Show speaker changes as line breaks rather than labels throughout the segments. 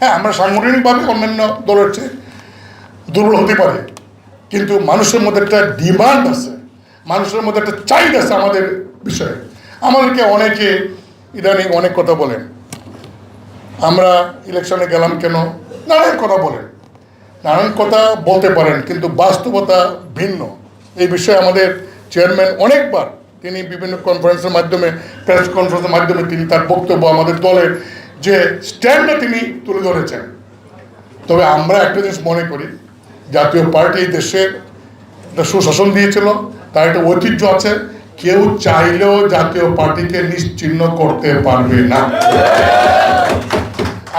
হ্যাঁ আমরা সাংগঠনিকভাবে অন্যান্য দলের চেয়ে দুর্বল হতে পারে। কিন্তু মানুষের মধ্যে একটা ডিমান্ড আছে। মানুষের মধ্যে একটা চাহিদা আছে আমাদের বিষয়ে। আমাদেরকে অনেকে ইদানিং অনেক কথা বলেন। আমরা ইলেকশনে গেলাম কেন? নানান কথা বলেন। নানান কথা বলতে পারেন, কিন্তু বাস্তবতা ভিন্ন। এই বিষয়ে আমাদের চেয়ারম্যান অনেকবার তিনি বিভিন্ন কনফারেন্সের মাধ্যমে প্রেস কনফারেন্সের মাধ্যমে তিনি তার বক্তব্য আমাদের দলের যে স্ট্যান্ডটা তিনি তুলে ধরেছেন। তবে আমরা একটা জিনিস মনে করি, জাতীয় পার্টি দেশে একটা সুশাসন দিয়েছিল, তার একটা ঐতিহ্য আছে, কেউ চাইলেও জাতীয় পার্টিকে নিশ্চিহ্ন করতে পারবে না।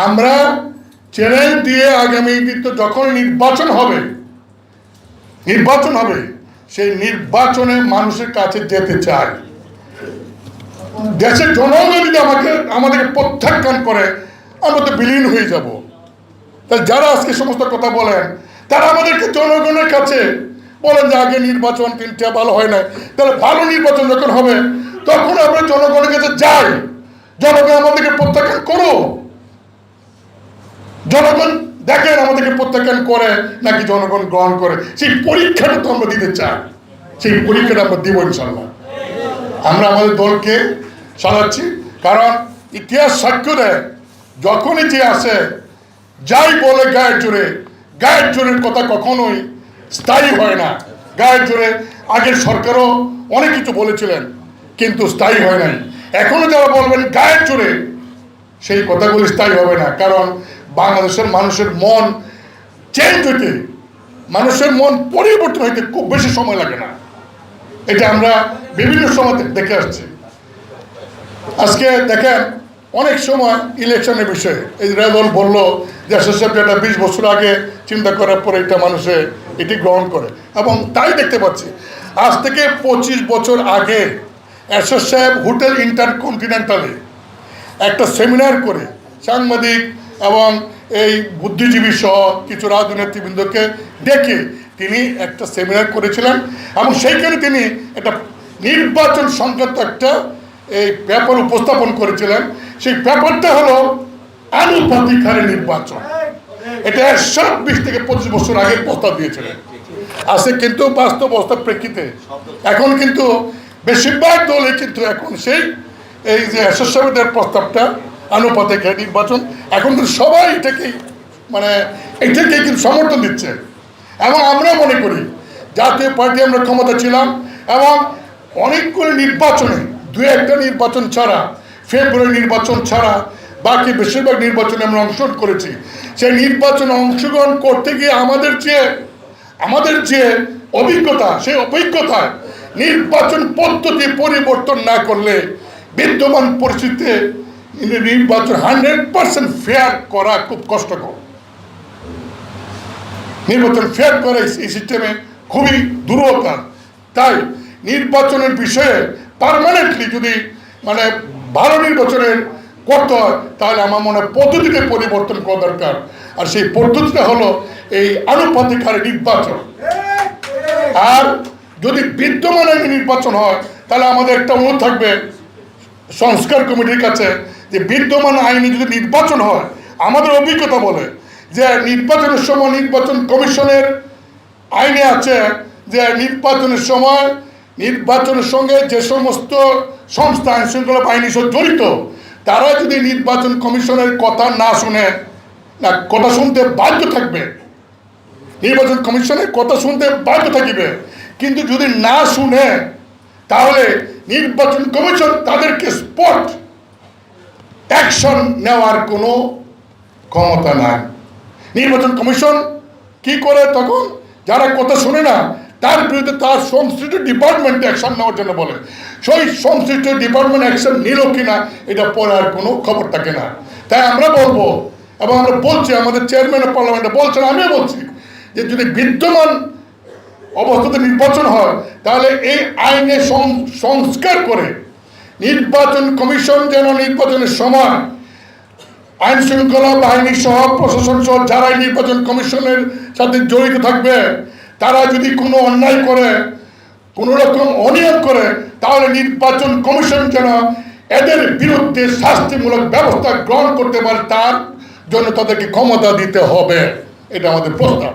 আমরা চ্যালেঞ্জ দিয়ে আগামী দিন যখন নির্বাচন হবে নির্বাচন হবে, সেই নির্বাচনে মানুষের কাছে যেতে চাই। দেশের জনগণ যদি আমাকে আমাদেরকে প্রত্যাখ্যান করে আমরা তো বিলীন হয়ে যাব। তাই যারা আজকে সমস্ত কথা বলেন, তারা আমাদেরকে জনগণের কাছে বলেন যে আগে নির্বাচন তিনটা ভালো হয় না তাহলে ভালো নির্বাচন যখন হবে, তখন আমরা জনগণের কাছে যাই। জনগণ আমাদেরকে প্রত্যাখ্যান করো জনগণ দেখেন আমাদেরকে প্রত্যাখ্যান করে নাকি জনগণ গ্রহণ করে। সেই পরীক্ষাটা তো আমরা দিতে চাই। সেই পরীক্ষাটা আমরা দিব ইনশাল্লাহ আমরা আমাদের দলকে সাজাচ্ছি। কারণ ইতিহাস সাক্ষ্য দেয়, যখনই যে আসে, যাই বলে গায়ের জোরে, গায়ের জোরের কথা কখনোই স্থায়ী হয় না। গায়ের জোরে আগের সরকারও অনেক কিছু বলেছিলেন, কিন্তু স্থায়ী হয় নাই। এখনও যারা বলবেন গায়ের জোরে, সেই কথাগুলি স্থায়ী হবে না, কারণ বাংলাদেশের মানুষের মন চেঞ্জ হইতে, মানুষের মন পরিবর্তন হইতে খুব বেশি সময় লাগে না। এটা আমরা বিভিন্ন সময় দেখে আসছি। আজকে দেখেন অনেক সময় ইলেকশনের বিষয়ে এই রেদল বলল যে এসএসএফ যেটা বিশ বছর আগে চিন্তা করার পরে এটা মানুষে এটি গ্রহণ করে। এবং তাই দেখতে পাচ্ছি, আজ থেকে পঁচিশ বছর আগে এসএসএফ হোটেল ইন্টারকন্টিনেন্টালে একটা সেমিনার করে সাংবাদিক এবং এই বুদ্ধিজীবী সহ কিছু রাজনীতিবৃন্দকে ডেকে তিনি একটা সেমিনার করেছিলেন এবং সেইখানে তিনি একটা নির্বাচন সংক্রান্ত একটা এই পেপার উপস্থাপন করেছিলেন। সেই পেপারটা হলো আনুপাতিক হারে নির্বাচন। এটা ছাব্বিশ থেকে পঁচিশ বছর আগে প্রস্তাব দিয়েছিলেন। আছে কিন্তু বাস্তব অবস্থার প্রেক্ষিতে। এখন কিন্তু বেশিরভাগ দলে কিন্তু এখন সেই, এই যে এসএসএফের প্রস্তাবটা আনুপাতিক নির্বাচন, এখন কিন্তু সবাই এটাকেই মানে এটাকেই কিন্তু সমর্থন দিচ্ছে। এবং আমরা মনে করি, জাতীয় পার্টি আমরা ক্ষমতা ছিলাম এবং অনেকগুলো নির্বাচনে দু একটা নির্বাচন ছাড়া ফেব্রুয়ারি নির্বাচন ছাড়া বাকি বেশিরভাগ নির্বাচনে আমরা অংশগ্রহণ করেছি। সেই নির্বাচনে অংশগ্রহণ করতে গিয়ে আমাদের যে আমাদের যে অভিজ্ঞতা, সেই অভিজ্ঞতায় নির্বাচন পদ্ধতি পরিবর্তন না করলে বিদ্যমান পরিস্থিতিতে নির্বাচন হান্ড্রেড পার্সেন্ট ফেয়ার করা খুব কষ্টকর। নির্বাচন ফেয়ার করা এই সিস্টেমে খুবই দুর্বলতা। তাই নির্বাচনের বিষয়ে পারমানেন্টলি যদি মানে ভালো নির্বাচনের করতে হয়, তাহলে আমার মনে হয় পদ্ধতিতে পরিবর্তন করা দরকার। আর সেই পদ্ধতিটা হলো এই আনুপাতিক হারে নির্বাচন। আর যদি বিদ্যমান আইনে নির্বাচন হয়, তাহলে আমাদের একটা অনুরোধ থাকবে সংস্কার কমিটির কাছে যে বিদ্যমান আইনে যদি নির্বাচন হয়, আমাদের অভিজ্ঞতা বলে যে নির্বাচনের সময় নির্বাচন কমিশনের আইনে আছে যে নির্বাচনের সময় নির্বাচনের সঙ্গে যে সমস্ত সংস্থা আইন শৃঙ্খলা বাহিনীর সাথে জড়িত, তারা যদি নির্বাচন কমিশনের কথা না শুনে, না, কথা শুনতে বাধ্য থাকবে, নির্বাচন কমিশনের কথা শুনতে বাধ্য থাকিবে, কিন্তু যদি না শুনে, তাহলে নির্বাচন কমিশন তাদেরকে স্পট অ্যাকশন নেওয়ার কোনো ক্ষমতা নাই। নির্বাচন কমিশন কি করে তখন? যারা কথা শুনে না তার বিরুদ্ধে তার সংশ্লিষ্ট ডিপার্টমেন্টে অ্যাকশন নেওয়ার জন্য বলে। সেই সংশ্লিষ্ট ডিপার্টমেন্ট অ্যাকশন নিল কিনা, এটা পরে আর কোনো খবর থাকে না। তাই আমরা বলব, এবং আমরা বলছি, আমাদের চেয়ারম্যান অফ পার্লামেন্টে বলছেন, আমিও বলছি, যে যদি বিদ্যমান অবস্থাতে নির্বাচন হয়, তাহলে এই আইনে সংস্কার করে নির্বাচন কমিশন যেন নির্বাচনের সময় আইন শৃঙ্খলা বাহিনী সহ প্রশাসন সহ যারাই নির্বাচন কমিশনের সাথে জড়িত থাকবে তারা যদি কোনো অন্যায় করে, কোনো রকম অনিয়ম করে, তাহলে নির্বাচন কমিশন যেন এদের বিরুদ্ধে শাস্তিমূলক ব্যবস্থা গ্রহণ করতে পারে, তার জন্য তাদেরকে ক্ষমতা দিতে হবে। এটা আমাদের প্রস্তাব।